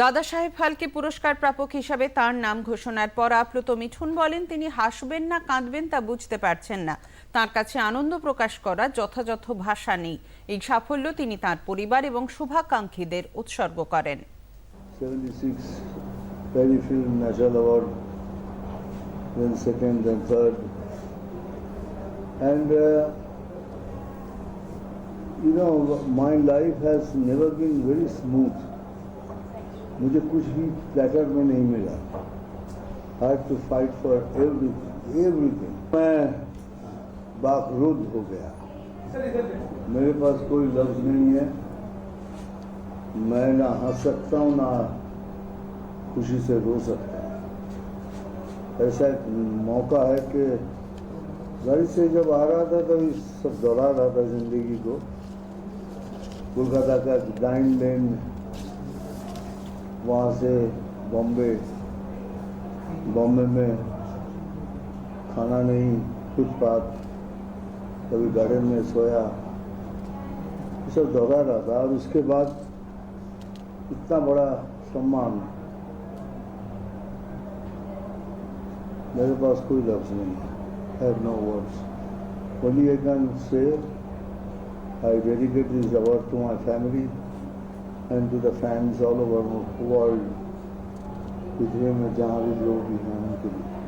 দাদা সাহেব ফালকে পুরস্কার প্রাপক হিসাবে তার নাম ঘোষণার পর আপ্লুত মিঠুন বলেন তিনি হাসবেন না কাঁদবেন তা বুঝতে পারছেন না তার কাছে আনন্দ প্রকাশ করার যথাযথ ভাষা নেই এই সাফল্য তিনি তার পরিবার এবং শুভাকাঙ্ক্ষীদের উৎসর্গ করেন 76 Perry Film National Award, then second, then third. And uh, you know, my life has never been very smooth. मुझे कुछ भी प्लेटर में नहीं मिला। Had to fight for everything, everything. मैं बाखरुद हो गया। मेरे पास कोई लफ्ज नहीं है। मैं ना हंस सकता हूँ ना खुशी से रो सकता हूँ। ऐसा एक मौका है कि गाड़ी से जब आ रहा था तभी सब दौड़ा रहा था ज़िंदगी को। कोलकाता का डाइन लेन वहाँ से बॉम्बे। बॉम्बे में खाना नहीं, कुछ फुटपाथ कभी गार्डन में सोया। ये सब दोहरा रहा था और उसके बाद इतना बड़ा सम्मान। मेरे पास कोई लफ्ज नहीं है। No words only so I dedicate this award to my family and to the fans all over world पृथ्वी में जहाँ भी लोग भी हैं उनके लिए